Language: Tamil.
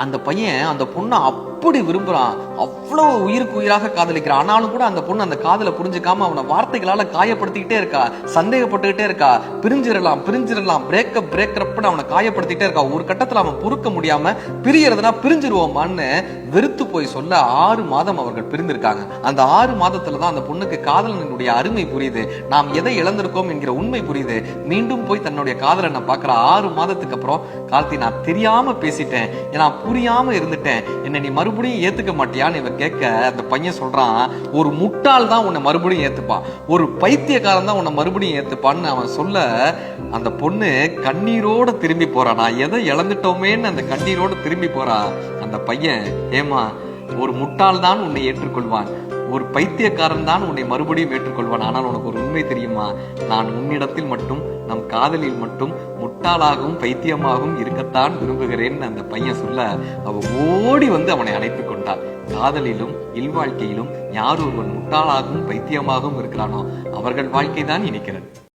அந்த பையன் அந்த பொண்ணை அப்படி விரும்புகிறான் அவ்வளவு உயிருக்கு உயிராக காதலிக்கிறான் ஆனாலும் கூட அந்த பொண்ணு அந்த காதலை புரிஞ்சுக்காம அவனை வார்த்தைகளால காயப்படுத்திக்கிட்டே இருக்கா. சந்தேகப்பட்டுக்கிட்டே இருக்கா. பிரிஞ்சிடலாம் பிரிஞ்சிடலாம் பிரேக்கப் பிரேக்கப்னு அவனை காயப்படுத்திக்கிட்டே இருக்கா. ஒரு கட்டத்துல அவன் பொறுக்க முடியாம பிரியறதுனா பிரிஞ்சிருவோமான்னு வெறுத்து போய் சொல்ல ஆறு மாதம் அவர்கள் பிரிந்திருக்காங்க. அந்த ஆறு மாதத்துல தான் அந்த பொண்ணுக்கு காதலனுடைய அருமை புரியுது. நாம் எதை இழந்திருக்கோம் என்கிற உண்மை புரியுது. மீண்டும் போய் தன்னுடைய காதலனை பாக்குற ஆறு மாதத்துக்கு அப்புறம் கார்த்தி நான் தெரியாம பேசிட்டேன். நான் புரியாம இருந்துட்டேன். என்னை நீ மறுபடியும் ஏத்துக்க மாட்டியா? மாட்டியான்னு இவன் கேட்க அந்த பையன் சொல்றான் ஒரு முட்டாள் தான் உன்னை மறுபடியும் ஏத்துப்பான். ஒரு பைத்தியக்காரன் தான் உன்னை மறுபடியும் ஏத்துப்பான்னு அவன் சொல்ல அந்த பொண்ணு கண்ணீரோட திரும்பி போறான் நான் எதை இழந்துட்டோமேன்னு அந்த கண்ணீரோட திரும்பி போறா. அந்த பையன் ஏமா ஒரு முட்டாள் தான் உன்னை ஏற்றுக்கொள்வான். ஒரு பைத்தியக்காரன் தான் உன்னை மறுபடியும் ஏற்றுக்கொள்வான். ஆனால் உனக்கு ஒரு உண்மை தெரியுமா? நான் உன்னிடத்தில் மட்டும் நம் காதலில் மட்டும் முட்டாளாகவும் பைத்தியமாகவும் இருக்கத்தான் விரும்புகிறேன்னு அந்த பையன் சொல்ல அவ ஓடி வந்து அவனை அழைத்து கொண்டாள் காதலிலும் இல்வாழ்க்கையிலும் யார் ஒருவன் முட்டாளாகவும் பைத்தியமாகவும் இருக்கிறானோ அவர்கள் வாழ்க்கை தான் இனிக்கிறது.